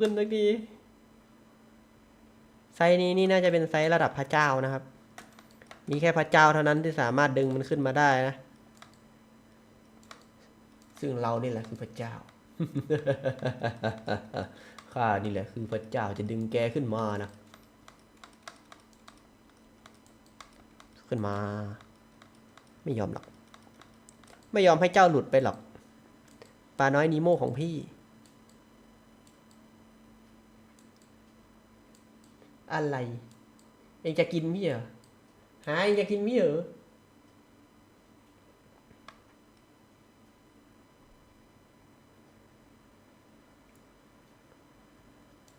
ขึ้นสักทีไซส์นี้นี่น่าจะเป็นไซส์ระดับพระเจ้านะครับ มีแค่พระเจ้าเท่านั้นที่สามารถดึงมันขึ้นมาได้นะ ซึ่งเรานี่แหละคือพระเจ้าข้านี่แหละคือพระเจ้าจะดึงแกขึ้นมานะ ขึ้นมา ไม่ยอมหรอก ไม่ยอมให้เจ้าหลุดไปหรอกปลาน้อยนีโมของพี่ อะไร เองจะกินมี่เหรอหาเองจะกินมี่เหรอ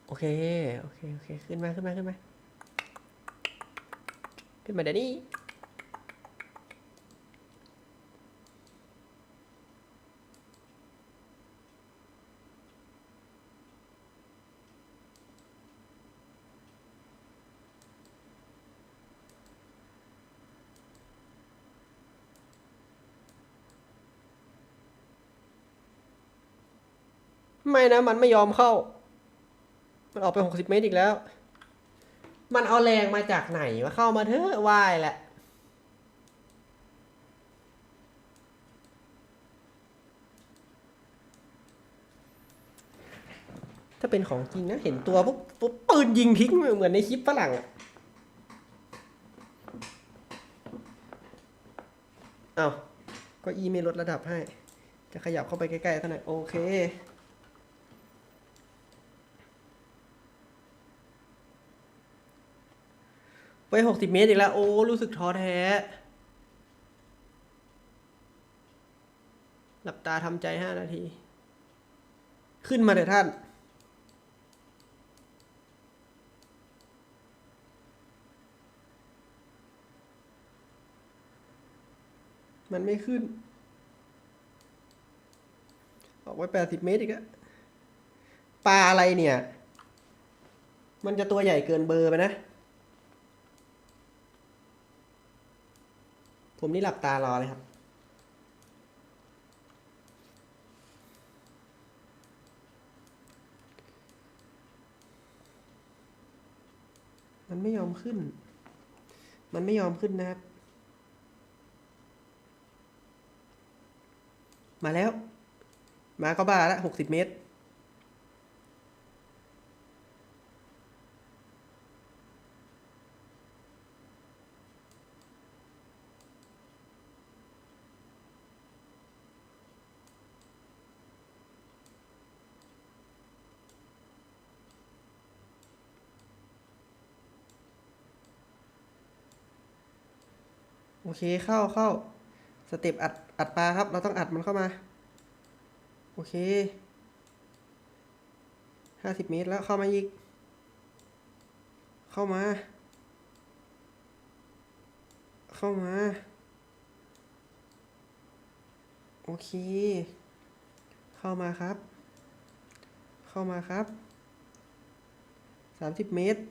โอเค โอเค โอเค ขึ้นมา ขึ้นมา ขึ้นมา ขึ้นมาเดี๋ยวนี้ ไม่นะ มันไม่ยอมเข้า มันออกไปหกสิบเมตรอีกแล้ว มันเอาแรงมาจากไหนมาเข้ามาเถอะว่ายแหละถ้าเป็นของจริงนะ เห็นตัวปุ๊บปุ๊บปืนยิงทิ้งเหมือนในคลิปฝรั่งอะเอาก็อีไม่ลดระดับให้ จะขยับเข้าไปใกล้ๆเท่าไหร่โอเค ไปหกสิบเมตรอีกแล้ว โอ้ รู้สึกท้อแท้ หลับตาทำใจห้านาที ขึ้นมาเถอะท่าน มันไม่ขึ้น ออกไปแปดสิบเมตรอีกแล้วปลาอะไรเนี่ย มันจะตัวใหญ่เกินเบอร์ไปนะ ผมนี่หลับตารอเลยครับ มันไม่ยอมขึ้น มันไม่ยอมขึ้นนะครับ มาแล้ว มาก็บ้าละหกสิบเมตร โอเคเข้าเข้าสเต็ปอัดอัดปลาครับ เราต้องอัดมันเข้ามา โอเคห้าสิบเมตรแล้วเข้ามาอีก เข้ามา เข้ามา โอเค เข้ามาครับ เข้ามาครับสามสิบเมตร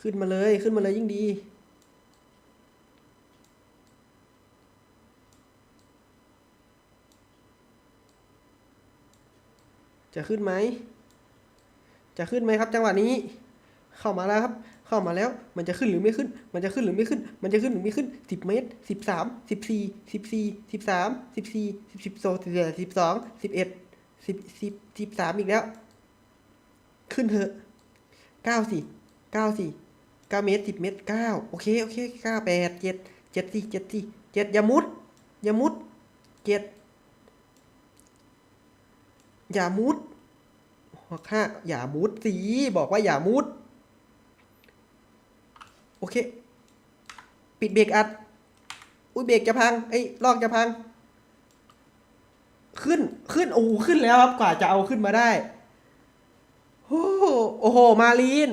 ขึ้นมาเลยขึ้นมาเลยยิ่งดี จะขึ้นไหม จะขึ้นไหมครับ จังหวะนี้ เข้ามาแล้วครับ เข้ามาแล้ว มันจะขึ้นหรือไม่ขึ้น มันจะขึ้นหรือไม่ขึ้น มันจะขึ้นหรือไม่ขึ้นสิบเมตรสิบสามสิบสี่สิบสี่สิบสามสิบสี่สิบสิบสองสิบสิบสองสิบเอ็ดสิบสิบสิบสามอีกแล้ว ขึ้นเถอะเก้าสี่เก้าสี่เก้าเมตรสิบเมตรเก้าโอเคโอเคเก้าแปดเจ็ดเจ็ดสี่เจ็ดสี่เจ็ดอย่ามุดอย่ามุดเจ็ด อย่ามุดหัวข้าอย่ามุดสิบอกว่าอย่ามุด โอเค ปิดเบรกอัด อุ้ยเบรกจะพังไอ้ลอกจะพัง ขึ้นขึ้นโอ้ขึ้นแล้วครับกว่าจะเอาขึ้นมาได้ โอ้โหมาลีน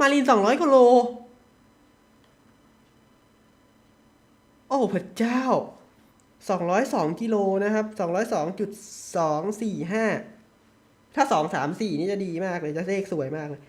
มาลีนสองร้อยกิโล โอ้พระเจ้าสองร้อยสองกิโลนะครับสองร้อยสองจุดสองสี่ห้าถ้าสองสามสี่นี่จะดีมากเลยจะเลขสวยมากเลย